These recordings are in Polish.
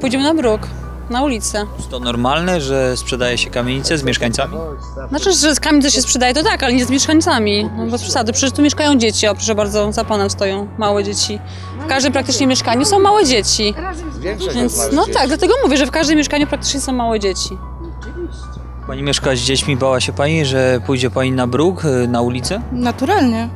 Pójdziemy na bruk, na ulicę. Jest to normalne, że sprzedaje się kamienice z mieszkańcami? Znaczy, że z kamienicy się sprzedaje, to tak, ale nie z mieszkańcami. No bez przesady, przecież tu mieszkają dzieci, o proszę bardzo, za panem stoją małe dzieci. W każdym praktycznie mieszkaniu są małe dzieci. Więc, no tak, dlatego mówię, że w każdym mieszkaniu praktycznie są małe dzieci. Pani mieszka z dziećmi, bała się pani, że pójdzie pani na bruk, y, na ulicę? Naturalnie.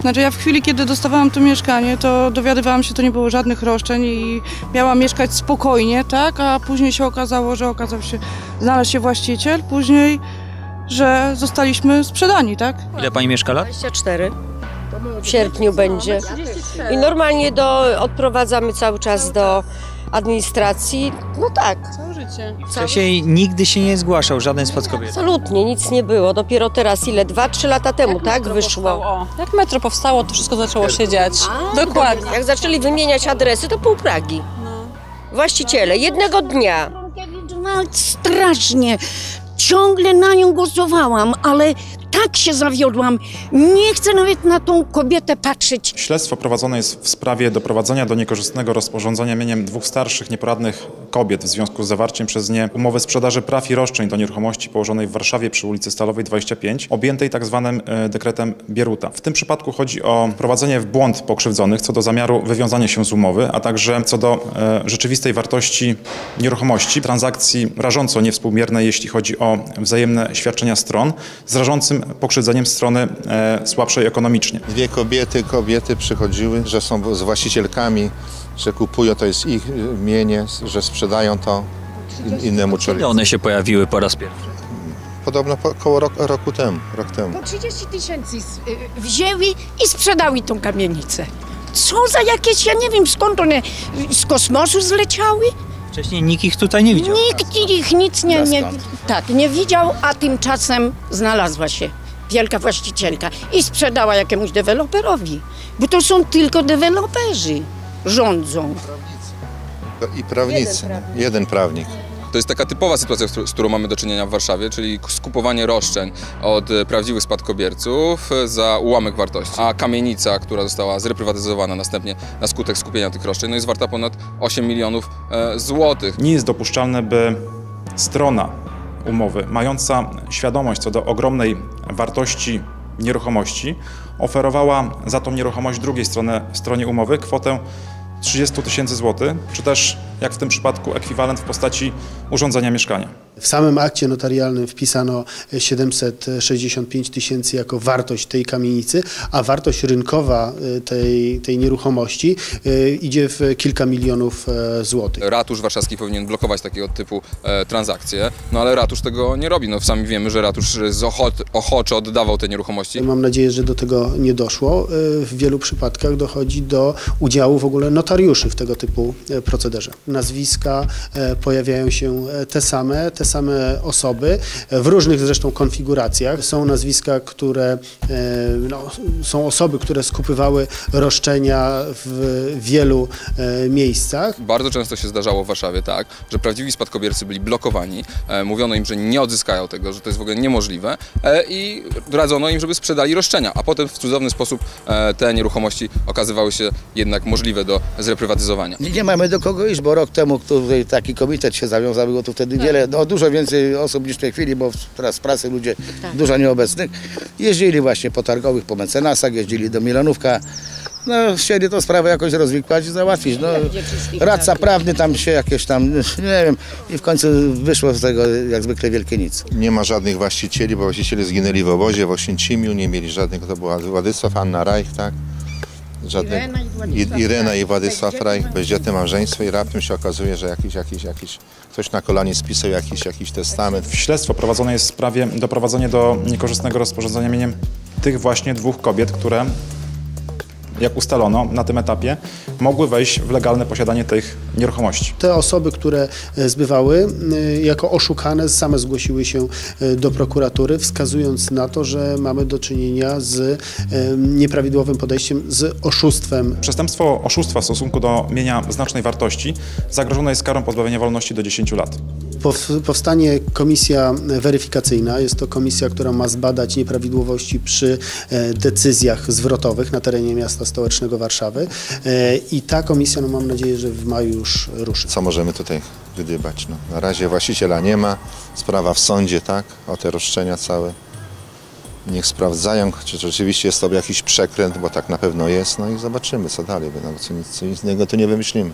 Znaczy ja w chwili, kiedy dostawałam to mieszkanie, to dowiadywałam się, to nie było żadnych roszczeń i miałam mieszkać spokojnie, tak? A później się okazało, że okazał się, znalazł się właściciel, później, że zostaliśmy sprzedani, tak? Ile pani mieszka lat? 24. W sierpniu będzie. I normalnie do, odprowadzamy cały czas do administracji. No tak, Całe życie. Wcześniej nigdy się nie zgłaszał żaden spadkobierca. absolutnie nic nie było. Dopiero teraz ile? Dwa, trzy lata temu, tak? metro Wyszło. Powstało, jak metro powstało, to wszystko zaczęło się dziać. Dokładnie. Jak zaczęli wymieniać adresy, to pół Pragi. Właściciele, jednego dnia. No, strasznie. Ciągle na nią głosowałam, ale tak się zawiodłam. Nie chcę nawet na tą kobietę patrzeć. Śledztwo prowadzone jest w sprawie doprowadzenia do niekorzystnego rozporządzenia mieniem dwóch starszych, nieporadnych kobiet w związku z zawarciem przez nie umowy sprzedaży praw i roszczeń do nieruchomości położonej w Warszawie przy ulicy Stalowej 25, objętej tzw. e, dekretem Bieruta. W tym przypadku chodzi o prowadzenie w błąd pokrzywdzonych co do zamiaru wywiązania się z umowy, a także co do e, rzeczywistej wartości nieruchomości, transakcji rażąco niewspółmiernej, jeśli chodzi o wzajemne świadczenia stron, z rażącym pokrzywdzeniem strony e, słabszej ekonomicznie. Dwie kobiety, kobiety przychodziły, że są z właścicielkami, że kupują, to jest ich y, mienie, że sprzedają to in- innemu Kiedy człowiekowi. one się pojawiły po raz pierwszy? Podobno po, około roku, roku temu, rok temu. Po 30 tysięcy y, wzięli i sprzedały tą kamienicę. Co za jakieś, ja nie wiem skąd one z kosmosu zleciały? Wcześniej nikt ich tutaj nie widział. Nikt ich nic nie, nie, tak, nie widział, a tymczasem znalazła się wielka właścicielka i sprzedała jakiemuś deweloperowi. Bo to są tylko deweloperzy rządzą. I prawnicy, jeden prawnik. To jest taka typowa sytuacja, z którą- mamy do czynienia w Warszawie, czyli skupowanie roszczeń od e, prawdziwych spadkobierców za ułamek wartości. A kamienica, która została zreprywatyzowana następnie na skutek skupienia tych roszczeń, no jest warta ponad 8 milionów e, złotych. Nie jest dopuszczalne, by strona umowy, mająca świadomość co do ogromnej wartości nieruchomości, oferowała za tą nieruchomość drugiej strony, stronie umowy kwotę 30 tysięcy złotych, czy też, jak w tym przypadku, ekwiwalent w postaci urządzenia mieszkania. W samym akcie notarialnym wpisano 765 tysięcy jako wartość tej kamienicy, a wartość rynkowa y, tej, tej nieruchomości y, idzie w kilka milionów e, złotych. Ratusz warszawski powinien blokować takiego typu e, transakcje, no ale ratusz tego nie robi. No sami wiemy, że ratusz z ochot, ochoczo oddawał te nieruchomości. Mam nadzieję, że do tego nie doszło. Y, W wielu przypadkach dochodzi do udziału w ogóle notariuszy w tego typu e, procederze. Nazwiska e, pojawiają się e, te same, te same osoby, e, w różnych zresztą konfiguracjach. Są nazwiska, które no, są osoby, które skupywały roszczenia w wielu miejscach. Bardzo często się zdarzało w Warszawie tak, że prawdziwi spadkobiercy byli blokowani, mówiono im, że nie odzyskają tego, że to jest w ogóle niemożliwe i radzono im, żeby sprzedali roszczenia, a potem w cudowny sposób te nieruchomości okazywały się jednak możliwe do zreprywatyzowania. Nie mamy do kogo iść, bo rok temu tutaj taki komitet się zawiązał, było tu wtedy wiele, no, dużo więcej osób niż w tej chwili, bo teraz w pracy ludzie dużo nieobecnych. Jeździli właśnie po targowych, po mecenasach, jeździli do Milanówka. No, chcieli tą sprawę jakoś rozwikłać i załatwić. No, radca prawny tam się jakieś tam, nie wiem, i w końcu wyszło z tego jak zwykle wielkie nic. Nie ma żadnych właścicieli, bo właściciele zginęli w obozie w Oświęcimiu, nie mieli żadnych, to była Władysław, Anna Reich, tak? Żadnych, I, Irena i Władysław Reich, bezdzietne małżeństwo i raptem się okazuje, że jakiś, jakiś, jakiś, ktoś na kolanie spisał jakiś, jakiś testament. Śledztwo prowadzone jest w sprawie doprowadzenia do niekorzystnego rozporządzenia mieniem tych właśnie dwóch kobiet, które, jak ustalono na tym etapie, mogły wejść w legalne posiadanie tych nieruchomości. Te osoby, które e, zbywały, e, jako oszukane same zgłosiły się e, do prokuratury, wskazując na to, że mamy do czynienia z nieprawidłowym podejściem, z oszustwem. Przestępstwo oszustwa w stosunku do mienia znacznej wartości zagrożone jest karą pozbawienia wolności do 10 lat. Pow- Powstanie komisja weryfikacyjna. Jest to komisja, która ma zbadać nieprawidłowości przy e, decyzjach zwrotowych na terenie miasta stołecznego Warszawy. E, I ta komisja, no mam nadzieję, że w maju już ruszy. Co możemy tutaj wydybać? No, na razie właściciela nie ma, sprawa w sądzie, tak, o te roszczenia całe. Niech sprawdzają, czy rzeczywiście jest to jakiś przekręt, bo tak na pewno jest, no i zobaczymy, co dalej, bo nic, co innego tu nie wymyślimy.